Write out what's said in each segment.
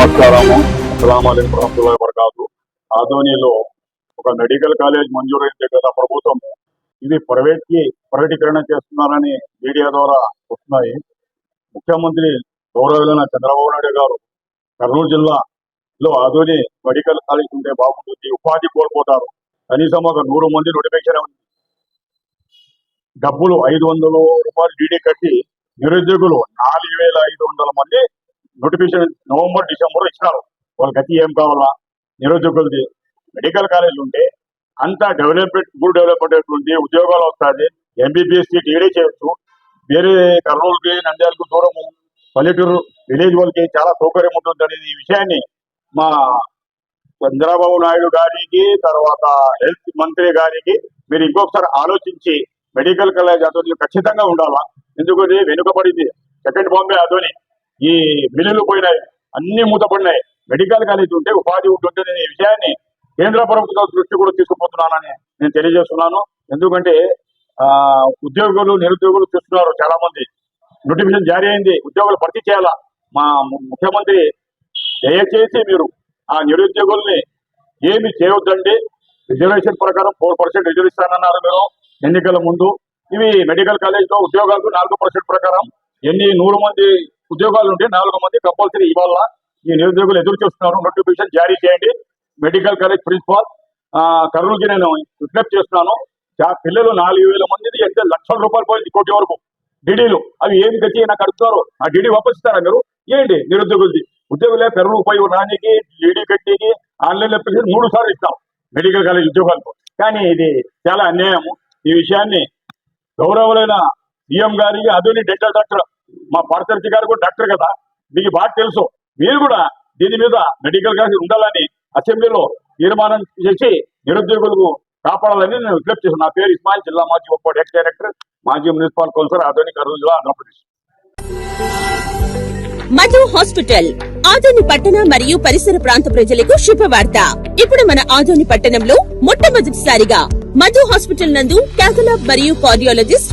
నమస్కారము. అస్సలం వరహతుల్లాహి వబర్కాతు ఒక మెడికల్ కాలేజ్ మంజూరైంది కదా ప్రభుత్వం ఇది ప్రైవేట్కి ప్రైవేటీకరణ చేస్తున్నారని మీడియా ద్వారా వస్తున్నాయి. ముఖ్యమంత్రి గౌరవులైన చంద్రబాబు నాయుడు గారు కర్నూలు జిల్లాలో ఆధుని మెడికల్ కాలేజ్ ఉంటే బాగుంటుంది ఉపాధి కోల్పోతారు. కనీసం ఒక నూరు మంది నోటిఫికేషన్ ఉంది. డబ్బులు ఐదు వందల రూపాయలు డీడీ కట్టి నిరుద్యోగులు నాలుగు వేల ఐదు వందల మంది నోటిఫికేషన్ నవంబర్ డిసెంబర్ ఇచ్చినారు. వాళ్ళ గతి ఏం కావాలా? నిరుద్యోగులది మెడికల్ కాలేజ్ ఉంటే అంత డెవలప్మెంట్ గుడ్ డెవలప్మెంట్ అటువంటి ఉద్యోగాలు వస్తుంది ఎంబీబీఎస్ సీట్ చేయొచ్చు. వేరే కర్నూలుకి నంద్యాలకు దూరము పల్లెటూరు విలేజ్ వాళ్ళకి చాలా సౌకర్యం ఉంటుంది అనేది ఈ విషయాన్ని మా చంద్రబాబు నాయుడు గారికి తర్వాత హెల్త్ మంత్రి గారికి మీరు ఇంకొకసారి ఆలోచించి మెడికల్ కాలేజ్ అతను ఖచ్చితంగా ఉండాలా? ఎందుకంటే వెనుకబడింది సెకండ్ బాంబే అధోని ఈ మిల్లులు పోయినాయి. అన్ని మూతపడినాయి. మెడికల్ కాలేజ్ ఉంటే ఉపాధి ఉద్దని నేను ఈ విషయాన్ని కేంద్ర ప్రభుత్వ దృష్టి కూడా తీసుకుపోతున్నానని నేను తెలియజేస్తున్నాను. ఎందుకంటే ఆ ఉద్యోగులు నిరుద్యోగులు చూస్తున్నారు చాలా మంది నోటిఫికేషన్ జారీ అయింది. ఉద్యోగులు భర్తీ చేయాలా. మా ముఖ్యమంత్రి దయచేసి మీరు ఆ నిరుద్యోగుల్ని ఏమి చేయొద్దండి. రిజర్వేషన్ ప్రకారం ఫోర్ పర్సెంట్ రిజర్విస్తానన్నారు మీరు ఎన్నికల ముందు. ఇవి మెడికల్ కాలేజ్లో ఉద్యోగాలకు నాలుగు పర్సెంట్ ప్రకారం ఎన్ని నూరు మంది ఉద్యోగాలు ఉంటే నాలుగు మంది కంపల్సరీ ఇవాళ ఈ నిరుద్యోగులు ఎదురు చూస్తున్నారు. నోటిఫికేషన్ జారీ చేయండి. మెడికల్ కాలేజ్ ప్రిన్సిపాల్ ఆ, కర్నూలుకి నేను విజ్ఞప్తి చేస్తున్నాను. పిల్లలు నాలుగు వేల మందిది ఎంత లక్షల రూపాయలు పోయింది కోటి వరకు. డిడీలు అవి ఏమి గతి నాకు అడుగుతారు ఆ డిడీ వాపసిస్తారా మీరు? ఏంటి నిరుద్యోగులది? ఉద్యోగులే కరువు పోయి రానికి డిడీ కట్టికి ఆన్లైన్ అప్లికేషన్ మూడు సార్లు ఇస్తాం మెడికల్ కాలేజ్ ఉద్యోగాలకు. కానీ ఇది చాలా అన్యాయము. ఈ విషయాన్ని గౌరవులైన సీఎం గారికి అదోని డెంటల్ డాక్టర్ మా పార్థసారథి గారు కూడా డాక్టర్ కదా మీకు బాగా తెలుసు. మీరు కూడా దీని మీద మెడికల్గా ఉండాలని అసెంబ్లీలో తీర్మానం చేసి నిరుద్యోగులకు కాపాడాలని నేను విజ్ఞప్తి చేశాను నా పేరు ఇస్మాయిల్ జిల్లా మాజీ ఒప్పటి ఎక్స్ డైరెక్టర్ మాజీ మున్సిపల్ కౌన్సిలర్ ఆధునిక కర్నూలు జిల్లా ఆంధ్రప్రదేశ్. మధు హాస్పిటల్ ఆదోని పట్టణ మరియు పరిసర ప్రాంత ప్రజలకు శుభవార్త. ఇప్పుడు మన ఆదోని పట్టణంలో మొట్టమొదటిసారిగా మధు హాస్పిటల్ నందు క్యాథలాబ్ మరియు కార్డియాలజిస్ట్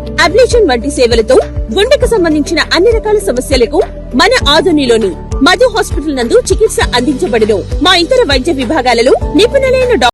ablation వంటి సేవలతో గుండెకు సంబంధించిన అన్ని రకాల సమస్యలకు మన ఆధునిలోని మధు హాస్పిటల్ నందు చికిత్స అందించబడును. మా ఇతర వైద్య విభాగాలలో నిపుణులైన